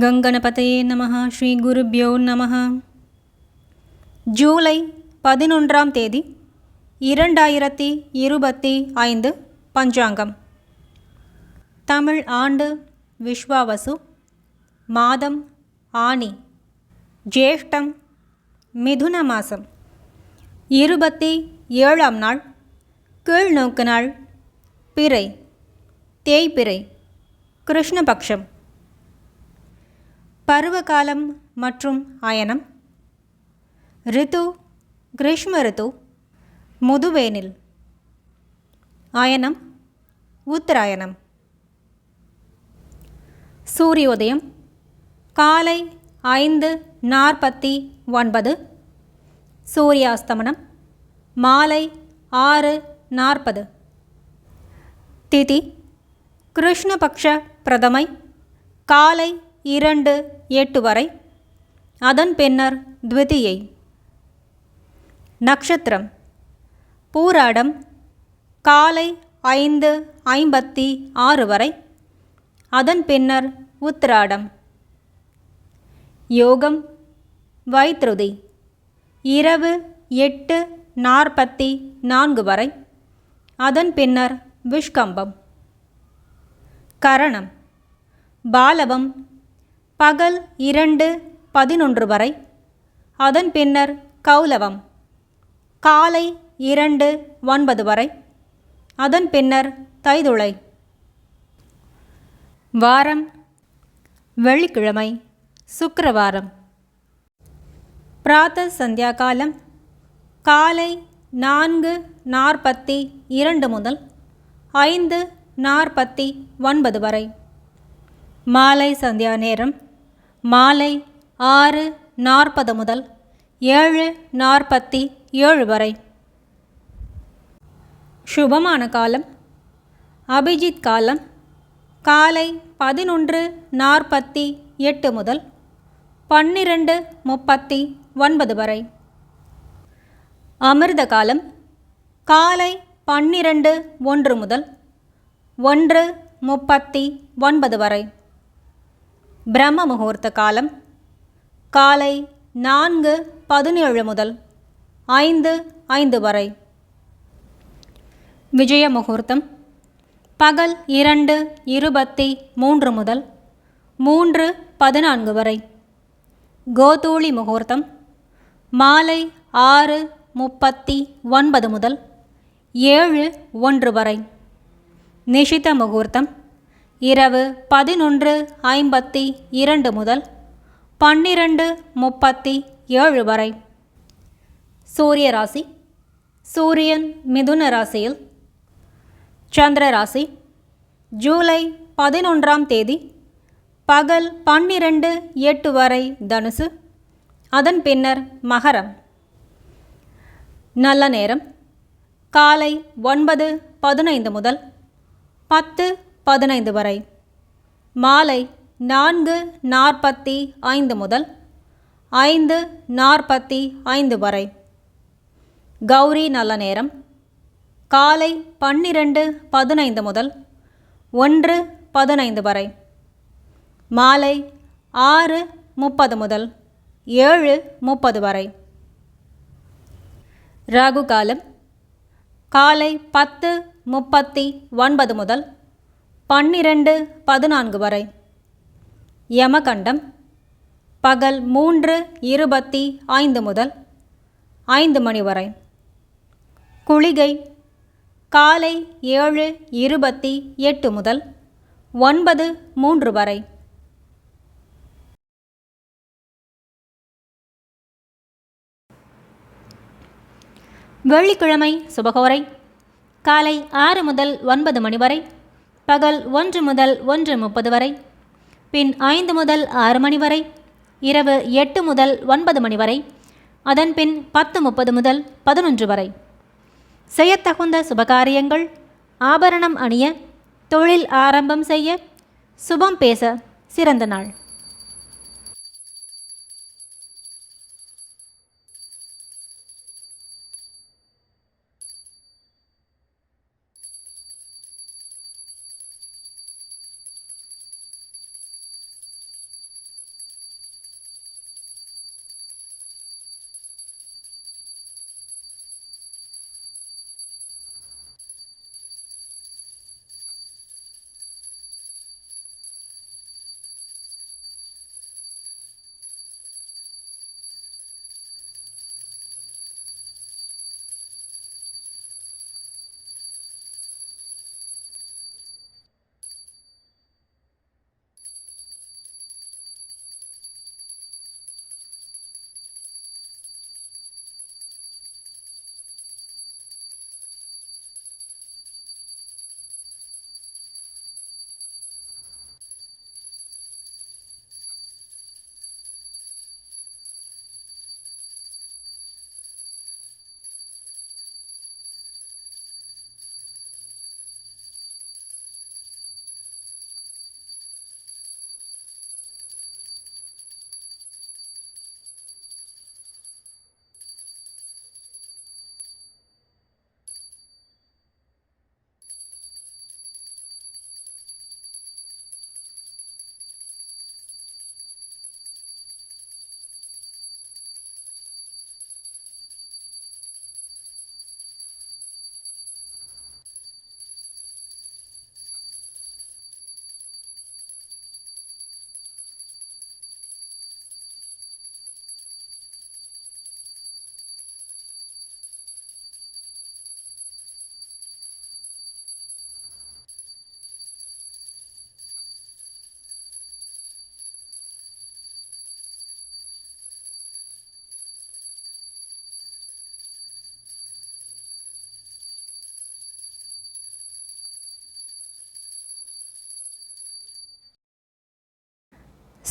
கங்கணபதையே நமः ஸ்ரீ குருபியோ நமः ஜூலை பதினொன்றாம் தேதி இரண்டாயிரத்தி இருபத்தி ஐந்து பஞ்சாங்கம். தமிழ் ஆண்டு விஸ்வாவசு மாதம் ஆனி ஜேஷ்டம் மிதுன மாதம் இருபத்தி ஏழாம் நாள் கீழ்நோக்கு நாள் பிறை தேய்பிறை கிருஷ்ணபக்ஷம். பருவகாலம் மற்றும் அயனம். ரிது கிரீஷ்ம ரிது முதுவேனில். அயனம் உத்தராயணம். சூரியோதயம் காலை ஐந்து நாற்பத்தி ஒன்பது. சூரியாஸ்தமனம் மாலை ஆறு நாற்பது. திதி கிருஷ்ணபக்ஷ பிரதமை காலை இரண்டு எட்டு வரை. அதன் பின்னர் த்விதியை. நட்சத்திரம் பூராடம் காலை ஐந்து ஐம்பத்தி ஆறு வரை. அதன் பின்னர் உத்திராடம். யோகம். வைத்ருதி. இரவு எட்டு நாற்பத்தி நான்கு வரை. அதன் பின்னர் விஷ்கம்பம். கரணம். பாலவம் பகல் இரண்டு பதினொன்று வரை. அதன் பின்னர் கௌலவம். காலை இரண்டு ஒன்பது வரை. அதன் பின்னர் தைதுளை. வாரம் வெள்ளிக்கிழமை சுக்கரவாரம். பிராத்த சந்தியா காலம் காலை நான்கு நாற்பத்தி இரண்டு முதல் ஐந்து நாற்பத்தி ஒன்பது வரை. மாலை சந்தியா நேரம் மாலை ஆறு நாற்பது முதல் ஏழு நாற்பத்தி ஏழு வரை. சுபமான காலம். அபிஜித் காலம். காலை பதினொன்று நாற்பத்தி எட்டு முதல் பன்னிரண்டு முப்பத்தி ஒன்பது வரை. அமிர்த காலம். காலை பன்னிரண்டு ஒன்று முதல் ஒன்று முப்பத்தி ஒன்பது வரை. பிரம்ம முகூர்த்த காலம். காலை நான்கு பதினேழு முதல் ஐந்து ஐந்து வரை. விஜய முகூர்த்தம். பகல் இரண்டு இருபத்தி மூன்று முதல் மூன்று பதினான்கு வரை. கோதூளி முகூர்த்தம். மாலை ஆறு முப்பத்தி ஒன்பது முதல் ஏழு ஒன்று வரை. நிஷித முகூர்த்தம். இரவு பதினொன்று ஐம்பத்தி இரண்டு முதல் பன்னிரண்டு முப்பத்தி ஏழு வரை. சூரிய ராசி சூரியன் மிதுன ராசியில். சந்திர ராசி ஜூலை பதினொன்றாம் தேதி பகல் பன்னிரண்டு எட்டு வரை தனுசு அதன் பின்னர் மகரம். நல்ல நேரம் காலை ஒன்பது பதினைந்து முதல் பத்து பதினைந்து வரை. மாலை நான்கு நாற்பத்தி ஐந்து முதல் ஐந்து நாற்பத்தி ஐந்து வரை. கௌரி நல்ல நேரம். காலை பன்னிரண்டு பதினைந்து முதல் ஒன்று பதினைந்து வரை. மாலை ஆறு முப்பது முதல் ஏழு முப்பது வரை. ராகு காலம். காலை பத்து முப்பத்தி ஒன்பது முதல் பன்னிரண்டு பதினான்கு வரை. யமகண்டம் பகல் மூன்று இருபத்தி ஐந்து முதல் ஐந்து மணி வரை. குளிகை காலை ஏழு இருபத்தி எட்டு முதல் ஒன்பது மூன்று வரை. வெள்ளிக்கிழமை சுபகோரை காலை ஆறு முதல் ஒன்பது மணி வரை. பகல் ஒன்று முதல் ஒன்று முப்பது வரை பின் ஐந்து முதல் ஆறு மணி வரை இரவு எட்டு முதல் ஒன்பது மணி வரை அதன் பின் பத்து முப்பது முதல் பதினொன்று வரை. செய்யத்தகுந்த சுபகாரியங்கள் ஆபரணம் அணிய தொழில் ஆரம்பம் செய்ய சுபம் பேச சிறந்த நாள்.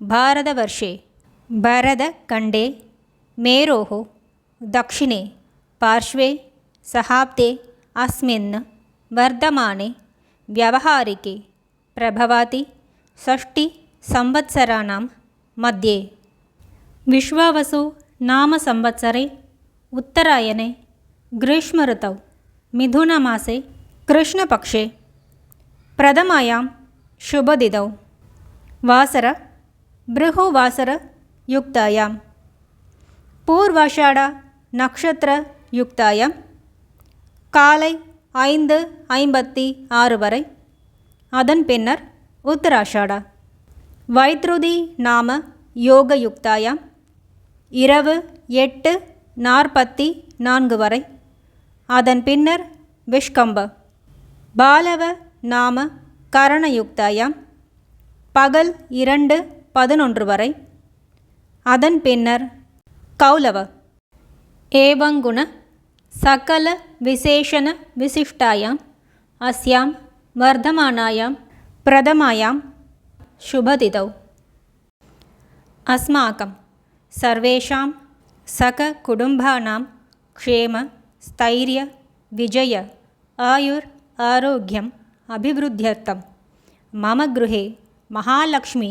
भारतवर्षे भरतखण्डे मेरोः दक्षिणे पार्श्वे सहाब्दे अस्मिन् वर्धमाने व्यावहारिके प्रभवति षष्टिसंवत्सराणां मध्ये। विश्वावसु नामसंवत्सरे उत्तरायणे ग्रीष्मऋतौ मिथुनमासे कृष्णपक्षे प्रथमायां शुभदिदौ। वासर बृहुवासरयुक्तायां பூர்வாஷாடா நட்சத்திர யுக்தாயம் காலை ஐந்து ஐம்பத்தி ஆறு வரை அதன் பின்னர் உத்தராஷாடா வைத்ருதி நாம யோக யுக்தாயாம் இரவு எட்டு நாற்பத்தி நான்கு வரை அதன் பின்னர் விஷ்கம்ப பாலவ நாம கரணயுக்தாயாம் பகல் இரண்டு பதினொன்று வரை. அதன் பின்னர் கௌலவ. ஏவங்குண சகல விசேஷண விசிஷ்டாயாம் அஸ்யாம் வர்தமானாயாம் பிரதமாயாம் சுபதிதௌ. அஸ்மாக்கம் सर्वेषां सककुटुम्बानां क्षेम स्थैर्य विजय आयुर् आरोग्यम् अभिवृद्ध्यर्थं मम गृहे महालक्ष्मी